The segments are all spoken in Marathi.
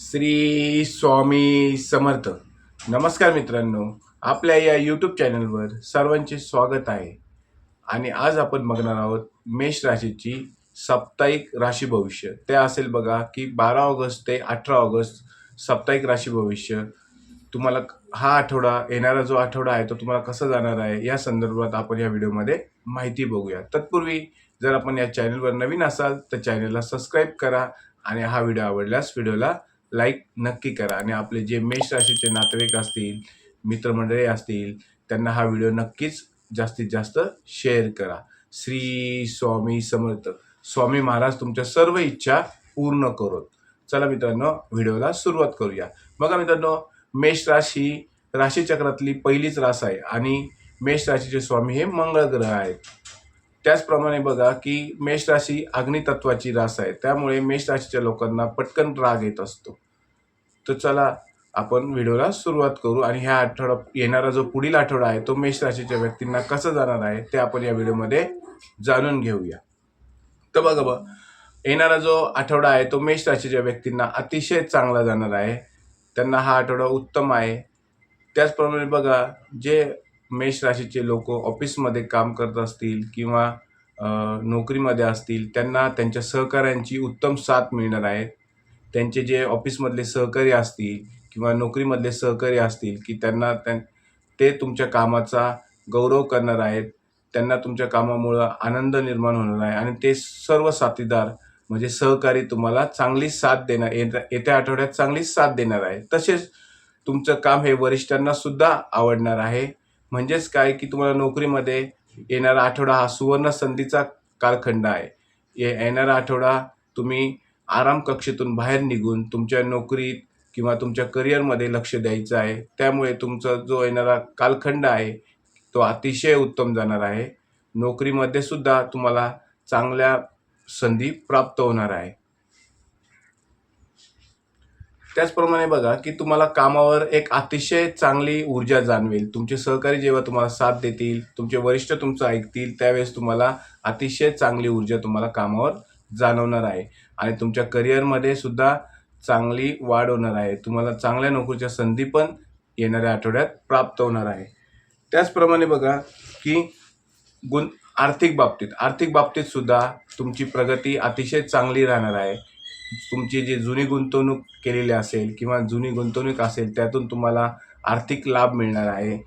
श्री स्वामी समर्थ. नमस्कार मित्रांनो आपल्या या यूट्यूब चॅनलवर सर्वांचे स्वागत आहे. आणि आज आपण बघणार आहोत मेष राशीची साप्ताहिक राशी भविष्य. ते असेल बघा की बारा ऑगस्ट ते अठरा ऑगस्ट साप्ताहिक राशी भविष्य. तुम्हाला हा आठवडा येणारा जो आठवडा आहे तो तुम्हाला कसा जाणार आहे या संदर्भात आपण या व्हिडिओमध्ये माहिती बघूया. तत्पूर्वी जर आपण या चॅनलवर नवीन असाल तर चॅनलला सबस्क्राईब करा आणि हा व्हिडिओ आवडल्यास व्हिडिओला लाईक नक्की करा. आणि आपले जे मेष राशीचे नातेवाईक असतील मित्रमंडळी असतील त्यांना हा व्हिडिओ नक्कीच जास्तीत जास्त शेअर करा. श्री स्वामी समर्थ. स्वामी महाराज तुमच्या सर्व इच्छा पूर्ण करोत. चला मित्रांनो व्हिडिओला सुरुवात करूया. बघा मित्रांनो मेष राशी राशीचक्रातली पहिलीच रास आहे. आणि मेष राशीचे स्वामी हे मंगळ ग्रह आहेत. त्याचप्रमाणे बघा की मेष राशी अग्नितत्वाची रास आहे. त्यामुळे मेष राशीच्या लोकांना पटकन राग येत असतो. तर चला आपण व्हिडिओला सुरुवात करू आणि ह्या आठवडा येणारा जो पुढील आठवडा आहे तो मेष राशीच्या व्यक्तींना कसं जाणार आहे ते आपण या व्हिडिओमध्ये जाणून घेऊया. तर बघा बघ येणारा जो आठवडा आहे तो मेष राशीच्या व्यक्तींना अतिशय चांगला जाणार आहे. त्यांना हा आठवडा उत्तम आहे. त्याचप्रमाणे बघा जे मेष राशीचे लोक ऑफिसमध्ये काम करत असतील किंवा नोकरीमध्ये असतील त्यांना त्यांच्या सहकाऱ्यांची उत्तम साथ मिळणार आहे. त्यांचे जे ऑफिसमधले सहकारी असतील किंवा नोकरीमधले सहकारी असतील की त्यांना त्यां ते तुमच्या कामाचा गौरव करणार आहेत. त्यांना तुमच्या कामामुळं आनंद निर्माण होणार आहे आणि ते सर्व साथीदार म्हणजे सहकारी तुम्हाला चांगली साथ देणार येत्या येत्या आठवड्यात चांगली साथ देणार आहे. तसेच तुमचं काम हे वरिष्ठांना सुद्धा आवडणार आहे. म्हणजेच काय की तुम्हाला नोकरीमध्ये येणारा आठवडा हा सुवर्ण संधीचा कालखंड आहे. ये येणारा आठवडा तुम्ही आराम कक्षेतून बाहेर निघून तुमच्या नोकरीत किंवा तुमच्या करिअरमध्ये लक्ष द्यायचं आहे. त्यामुळे तुमचा जो येणारा कालखंड आहे तो अतिशय उत्तम जाणार आहे. नोकरीमध्ये सुद्धा तुम्हाला चांगल्या संधी प्राप्त होणार आहे. त्याचप्रमाणे बघा की तुम्हाला कामावर एक अतिशय चांगली ऊर्जा जाणवेल. तुमचे सहकारी जेव्हा तुम्हाला साथ देतील तुमचे वरिष्ठ तुमचं ऐकतील त्यावेळेस तुम्हाला अतिशय चांगली ऊर्जा तुम्हाला कामावर जाणवणार आहे. आणि तुमच्या करिअरमध्ये सुद्धा चांगली वाढ होणार आहे. तुम्हाला चांगल्या नोकरीच्या संधी पण येणाऱ्या आठवड्यात प्राप्त होणार आहे. त्याचप्रमाणे बघा की गुण आर्थिक बाबतीत आर्थिक बाबतीत सुद्धा तुमची प्रगती अतिशय चांगली राहणार आहे. तुमची जी जुनी गुंतवणूक केलेली असेल किंवा जुनी गुंतवणूक असेल त्यातून तुम्हाला आर्थिक लाभ मिळणार आहे.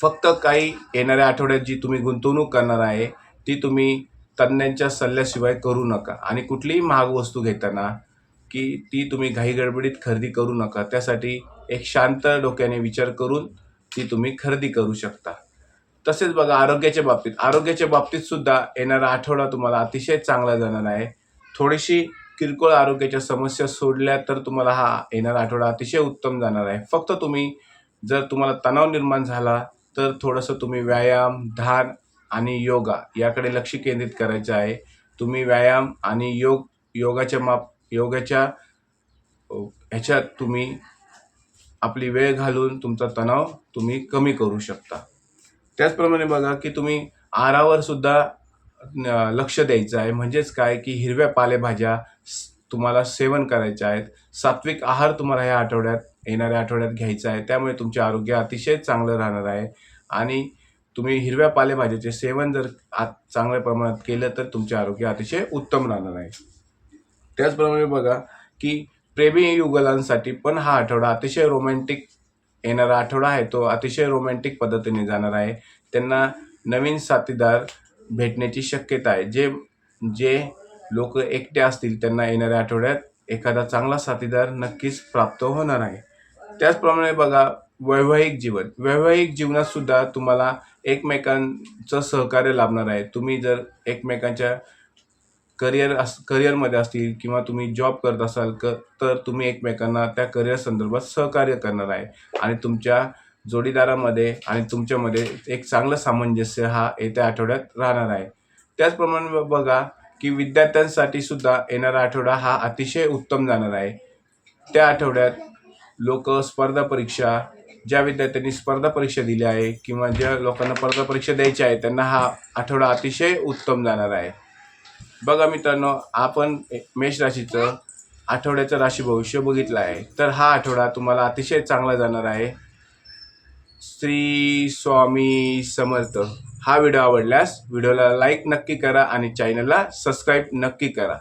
फक्त काही येणाऱ्या आठवड्यात जी तुम्ही गुंतवणूक करणार आहे ती तुम्ही तज्ज्ञांच्या सल्ल्याशिवाय करू नका. आणि कुठलीही महाग वस्तू घेताना की ती तुम्ही घाईगडबडीत खरेदी करू नका. त्यासाठी एक शांत डोक्याने विचार करून ती तुम्ही खरेदी करू शकता. तसेच बघा आरोग्याच्या बाबतीत. आरोग्याच्या बाबतीत सुद्धा येणारा आठवडा तुम्हाला अतिशय चांगला जाणार आहे. थोडीशी किरकोळ आरोग्याच्या समस्या सोडल्या तर तुम्हाला हा येणारा आठवडा अतिशय उत्तम जाणार आहे. फक्त तुम्ही जर तुम्हाला तणाव निर्माण झाला तर थोडंसं तुम्ही व्यायाम ध्यान आणि योगा याकडे लक्ष केंद्रित करायचं आहे. तुम्ही व्यायाम आणि योग योगाच्या माप योगाच्या ह्याच्यात तुम्ही आपली वेळ घालून तुमचा तणाव तुम्ही कमी करू शकता. त्याचप्रमाणे बघा की तुम्ही आहारावर सुद्धा लक्ष द्यायचं आहे. म्हणजेच काय की हिरव्या पालेभाज्या तुम्हाला सेवन करायचे आहेत. सात्विक आहार तुम्हाला ह्या आठवड्यात येणाऱ्या आठवड्यात घ्यायचा आहे. त्यामुळे तुमचे आरोग्य अतिशय चांगलं राहणार आहे. आणि तुम्ही हिरव्या पालेभाज्याचे सेवन जर आत चांगल्या प्रमाणात केलं तर तुमचे आरोग्य अतिशय उत्तम राहणार आहे. त्याचप्रमाणे बघा की प्रेमी युगलांसाठी पण हा आठवडा अतिशय रोमॅन्टिक येणारा आठवडा आहे. तो अतिशय रोमॅन्टिक पद्धतीने जाणार आहे. त्यांना नवीन साथीदार भेटण्याची शक्यता आहे. जे जे लोक एकटे असतील त्यांना येणाऱ्या आठवड्यात एखादा चांगला साथीदार नक्कीच प्राप्त होणार आहे. त्याचप्रमाणे बघा वैवाहिक जीवन. वैवाहिक जीवनात सुद्धा तुम्हाला एकमेकांचं सहकार्य लाभणार आहे. तुम्ही जर एकमेकांच्या करिअर अस करिअरमध्ये असतील किंवा तुम्ही जॉब करत असाल क तर तुम्ही एकमेकांना त्या करिअर संदर्भात सहकार्य करणार आहे. आणि तुमच्या जोडीदारामध्ये आणि तुमच्यामध्ये एक चांगलं सामंजस्य हा येत्या आठवड्यात राहणार आहे. त्याचप्रमाणे ब- बघा की विद्यार्थ्यांसाठी सुद्धा येणारा आठवडा हा अतिशय उत्तम जाणार आहे. त्या आठवड्यात लोक स्पर्धा परीक्षा ज्या विद्यार्थ्यांनी स्पर्धा परीक्षा दिल्या आहे किंवा ज्या लोकांना स्पर्धा परीक्षा द्यायच्या आहे त्यांना हा आठवडा अतिशय उत्तम जाणार आहे. बघा मित्रांनो आपण मेष राशीचं आठवड्याचं राशी भविष्य बघितलं आहे. तर हा आठवडा तुम्हाला अतिशय चांगला जाणार आहे. श्री स्वामी समर्थ. हा व्हिडिओ आवडल्यास व्हिडिओला लाईक नक्की करा आणि चॅनलला सबस्क्राईब नक्की करा.